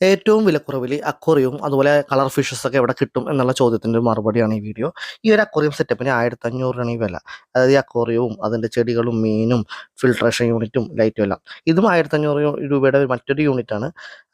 ഏറ്റവും വിലക്കുറവിൽ അക്വറിയും അതുപോലെ കളർ ഫിഷസ് ഒക്കെ എവിടെ കിട്ടും എന്നുള്ള ചോദ്യത്തിന്റെ മറുപടിയാണ് ഈ വീഡിയോ ഈ ഒരു അക്വറിയം സെറ്റപ്പിന് ആയിരത്തി അഞ്ഞൂറ് രൂപയാണ് ഈ വില. അതായത് ഈ അക്വറിയവും അതിന്റെ ചെടികളും മീനും ഫിൽട്രേഷൻ യൂണിറ്റും ലൈറ്റും എല്ലാം. ഇതും ആയിരത്തി അഞ്ഞൂറ് രൂപയുടെ മറ്റൊരു യൂണിറ്റാണ്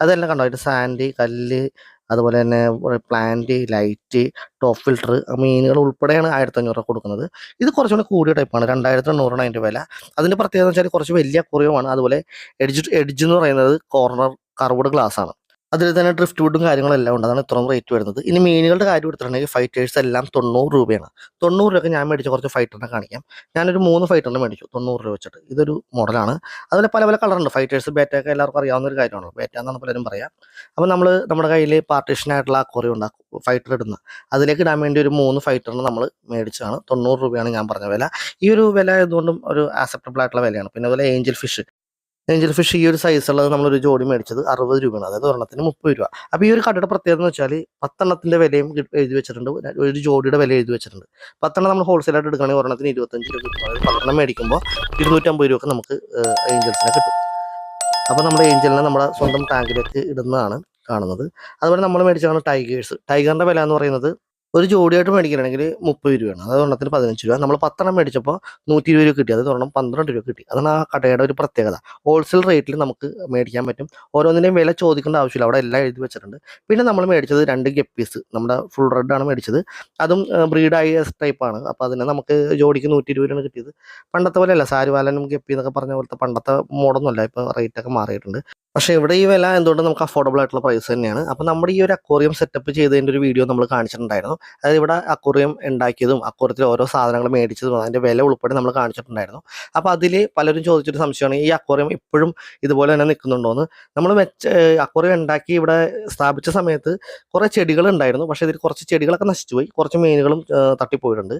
അതെല്ലാം കണ്ടോ? അതിന്റെ സാൻഡ് കല്ല് അതുപോലെ തന്നെ പ്ലാന്റ് ലൈറ്റ് ടോപ്പ് ഫിൽറ്റർ മീനുകൾ ഉൾപ്പെടെയാണ് ആയിരത്തി അഞ്ഞൂറ് കൊടുക്കുന്നത്. ഇത് കുറച്ചുകൂടി കൂടിയ ടൈപ്പാണ് രണ്ടായിരത്തി എണ്ണൂറാണ് അതിന്റെ വില. അതിന്റെ പ്രത്യേകത എന്ന് വെച്ചാൽ കുറച്ച് വലിയ കുറയുമാണ് അതുപോലെ എഡ്ജ് എഡ്ജ് എന്ന് പറയുന്നത് കോർണർ കർവ്ഡ് ഗ്ലാസ് ആണ്. അതിൽ തന്നെ ഡ്രിഫ്റ്റ് വുഡും കാര്യങ്ങളെല്ലാം ഉണ്ട്. അതാണ് ഇത്രയും റേറ്റ് വരുന്നത്. ഇനി മീനുകളുടെ കാര്യം എടുത്തിട്ടുണ്ടെങ്കിൽ ഫൈറ്റേഴ്സ് എല്ലാം തൊണ്ണൂറ് രൂപയാണ്. തൊണ്ണൂറ് രൂപയ്ക്ക് ഞാൻ മേടിച്ച കുറച്ച് ഫൈറ്ററിനെ കാണിക്കാം. ഞാനൊരു മൂന്ന് ഫൈറ്ററിനെ മേടിച്ചു. തൊണ്ണൂറ് രൂപ വെച്ചിട്ട്. ഇതൊരു മോഡലാണ് അതുപോലെ പല പല കളറുണ്ട് ഫൈറ്റേഴ്സ് ബേറ്റൊക്കെ എല്ലാവർക്കും അറിയാവുന്ന ഒരു കാര്യമാണല്ലോ. ബേറ്റ എന്നാണ് പലരും പറയാം. അപ്പോൾ നമ്മൾ നമ്മുടെ കയ്യിൽ പാർട്ടീഷനായിട്ടുള്ള അക്വറി ഉണ്ടാക്കും ഫൈറ്റർ ഇടുന്ന. അതിലേക്ക് ഇടാൻ വേണ്ടി ഒരു മൂന്ന് ഫൈറ്ററിന് നമ്മൾ മേടിച്ചതാണ്. തൊണ്ണൂറ് രൂപയാണ് ഞാൻ പറഞ്ഞ വില. ഈ ഒരു വില എന്തുകൊണ്ടും ഒരു ആക്സെപ്റ്റബിൾ ആയിട്ടുള്ള വിലയാണ്. പിന്നെ അതുപോലെ ഏഞ്ചൽ ഫിഷ് ഏഞ്ചൽ ഫിഷ് ഈ ഒരു സൈസ് ഉള്ളത് നമ്മളൊരു ജോഡി മേടിച്ചത് അറുപത് രൂപയാണ്. അതായത് ഒരെണ്ണത്തിന് മുപ്പത് രൂപ. അപ്പോൾ ഈ ഒരു കടയുടെ പ്രത്യേകത എന്ന് വെച്ചാൽ പത്തെണ്ണത്തിന്റെ വിലയും എഴുതി വെച്ചിട്ടുണ്ട്. ഒരു ജോഡിയുടെ വില എഴുതി വെച്ചിട്ടുണ്ട്. പത്തെണ്ണം നമ്മൾ ഹോൾസെയിലായിട്ട് എടുക്കുകയാണെങ്കിൽ ഒരെണ്ണത്തിന് ഇരുപത്തഞ്ച് രൂപ കിട്ടും. അതായത് പത്തെണ്ണം മേടിക്കുമ്പോൾ ഇരുന്നൂറ്റമ്പത് രൂപ നമുക്ക് ഏഞ്ചൽസിനെ കിട്ടും. അപ്പോൾ നമ്മുടെ ഏഞ്ചലിനെ നമ്മുടെ സ്വന്തം ടാങ്കിലേക്ക് ഇടുന്നതാണ് കാണുന്നത്. അതുപോലെ നമ്മൾ മേടിച്ചതാണ് ടൈഗേഴ്സ്. ടൈഗറിന്റെ വില എന്ന് പറയുന്നത് ഒരു ജോഡിയായിട്ട് മേടിക്കണമെങ്കിൽ മുപ്പത് രൂപയാണ്. അതായത് ഒരെണ്ണത്തിന് പതിനഞ്ച് രൂപ. നമ്മൾ പത്തെണ്ണം മേടിച്ചപ്പോൾ നൂറ്റി ഇരുപത് രൂപ കിട്ടി. അത് ഒരെണ്ണം പന്ത്രണ്ട് രൂപ കിട്ടി. അതാണ് ആ കടയുടെ ഒരു പ്രത്യേകത. ഹോൾസെയിൽ റേറ്റിൽ നമുക്ക് മേടിക്കാൻ പറ്റും. ഓരോന്നിന്റെയും വില ചോദിക്കേണ്ട ആവശ്യമില്ല. അവിടെ എല്ലാം എഴുതി വെച്ചിട്ടുണ്ട്. പിന്നെ നമ്മൾ മേടിച്ചത് രണ്ട് ഗപ്പീസ് നമ്മുടെ ഫുൾ റെഡ് ആണ് മേടിച്ചത്. അതും ബ്രീഡായ ടൈപ്പാണ് അപ്പോൾ അതിനെ നമുക്ക് ജോഡിക്ക് നൂറ്റി രൂപയാണ് കിട്ടിയത്. പണ്ടത്തെ പോലെയല്ല. സാരുവാലനും ഗപ്പി എന്നൊക്കെ പറഞ്ഞ പോലത്തെ പണ്ടത്തെ മോഡൊന്നുമല്ല ഇപ്പോൾ റേറ്റൊക്കെ മാറിയിട്ടുണ്ട്. പക്ഷേ ഇവിടെ ഈ വില എന്തുകൊണ്ടും നമുക്ക് അഫോർഡബിൾ ആയിട്ടുള്ള പ്രൈസ് തന്നെയാണ്. അപ്പോൾ നമ്മുടെ ഈ ഒരു അക്വറിയം സെറ്റപ്പ് ചെയ്തതിന്റെ ഒരു വീഡിയോ നമ്മൾ കാണിച്ചിട്ടുണ്ടായിരുന്നു. അതായത് ഇവിടെ അക്വറിയം ഉണ്ടാക്കിയതും അക്വേറിയത്തിൽ ഓരോ സാധനങ്ങൾ മേടിച്ചതും അതിന്റെ വില ഉൾപ്പെടെ നമ്മൾ കാണിച്ചിട്ടുണ്ടായിരുന്നു. അപ്പോൾ അതിൽ പലരും ചോദിച്ചൊരു സംശയമാണ് ഈ അക്വറിയം ഇപ്പോഴും ഇതുപോലെ തന്നെ നിൽക്കുന്നുണ്ടോ എന്ന്? നമ്മൾ മെച്ച അക്വറിയം ഉണ്ടാക്കി ഇവിടെ സ്ഥാപിച്ച സമയത്ത് കുറേ ചെടികൾ ഉണ്ടായിരുന്നു. പക്ഷേ ഇതിൽ കുറച്ച് ചെടികളൊക്കെ നശിച്ചുപോയി. കുറച്ച് മീനുകളും തട്ടിപ്പോയിട്ടുണ്ട്.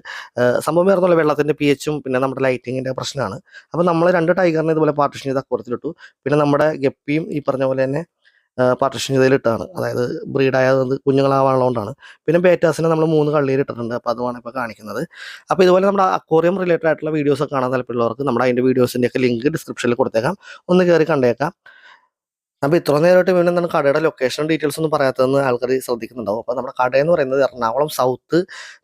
സംഭവം വേറെ വെള്ളത്തിന്റെ പി എച്ചും പിന്നെ നമ്മുടെ ലൈറ്റിങ്ങിന്റെ പ്രശ്നമാണ്. അപ്പോൾ നമ്മൾ രണ്ട് ടൈഗറിനെ ഇതുപോലെ പാർട്ടിഷൻ ചെയ്ത് അക്വറത്തിലിട്ടു പിന്നെ നമ്മുടെ ഗപ്പിയും ഈ പറഞ്ഞ പോലെ തന്നെ പാർട്ടിഷൻ ചെയ്തതിലിട്ടാണ്. അതായത് ബ്രീഡായത് കുഞ്ഞുങ്ങളാവാനുള്ളതുകൊണ്ടാണ്. പിന്നെ ബേറ്റാസിനെ നമ്മൾ മൂന്ന് കള്ളിയിൽ ഇട്ടിട്ടുണ്ട് അപ്പോൾ അതുമാണ് ഇപ്പോൾ കാണിക്കുന്നത്. അപ്പോൾ ഇതുപോലെ നമ്മുടെ അക്വോറിയം റിലേറ്റഡ് ആയിട്ടുള്ള വീഡിയോസ് കാണാൻ താല്പര്യമുള്ളവർക്ക് നമ്മുടെ അതിന്റെ വീഡിയോസിന്റെയൊക്കെ ലിങ്ക് ഡിസ്ക്രിപ്ഷനിൽ കൊടുത്തേക്കാം. ഒന്ന് കയറി കണ്ടേക്കാം. അപ്പോൾ ഇത്ര നേരമായിട്ട് വീണ്ടും എന്താണ് കടയുടെ ലൊക്കേഷൻ ഡീറ്റെയിൽസ് ഒന്നും പറയാത്തതെന്ന് ആൾക്കാർ ശ്രദ്ധിക്കുന്നുണ്ടാവും. അപ്പൊ നമ്മുടെ കട എന്ന് പറയുന്നത് എറണാകുളം സൗത്ത്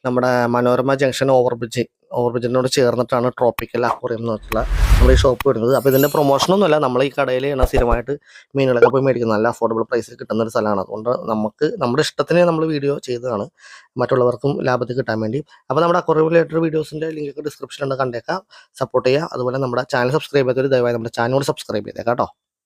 നമ്മുടെ മനോരമ ജംഗ്ഷൻ ഓവർബ്രിഡ്ജ് ഓവർബ്രിഡ്ജിനോട് ചേർന്നിട്ടാണ് ട്രോപ്പിക്കൽ അക്വറിയം എന്ന് പറഞ്ഞിട്ടുള്ള നമ്മുടെ ഈ ഷോപ്പ് വരുന്നത്. അപ്പോൾ ഇതിന്റെ പ്രൊമോഷനൊന്നുമല്ല നമ്മൾ ഈ കടയിൽ കടയിലാണ് സ്ഥിരമായിട്ട് മീനുകളൊക്കെ പോയി മേടിക്കുന്നത് നല്ല അഫോർഡബിൾ പ്രൈസിൽ കിട്ടുന്ന ഒരു സ്ഥലമാണ്. അതുകൊണ്ട് നമുക്ക് നമ്മുടെ ഇഷ്ടത്തിന് നമ്മൾ വീഡിയോ ചെയ്തതാണ്. മറ്റുള്ളവർക്കും ലാഭത്തിൽ കിട്ടാൻ വേണ്ടി. അപ്പൊ നമ്മുടെ അക്വറിയം റിലേറ്റഡ് വീഡിയോസിന്റെ ലിങ്കൊക്കെ ഡിസ്ക്രിപ്ഷനിൽ കണ്ടേക്കാം. സപ്പോർട്ട് ചെയ്യുക. അതുപോലെ നമ്മുടെ ചാനൽ സബ്സ്ക്രൈബ് ചെയ്തൊരു ദയവായി നമ്മുടെ ചാനലോട് സബ്സ്ക്രൈബ് ചെയ്തേക്കാം കേട്ടോ.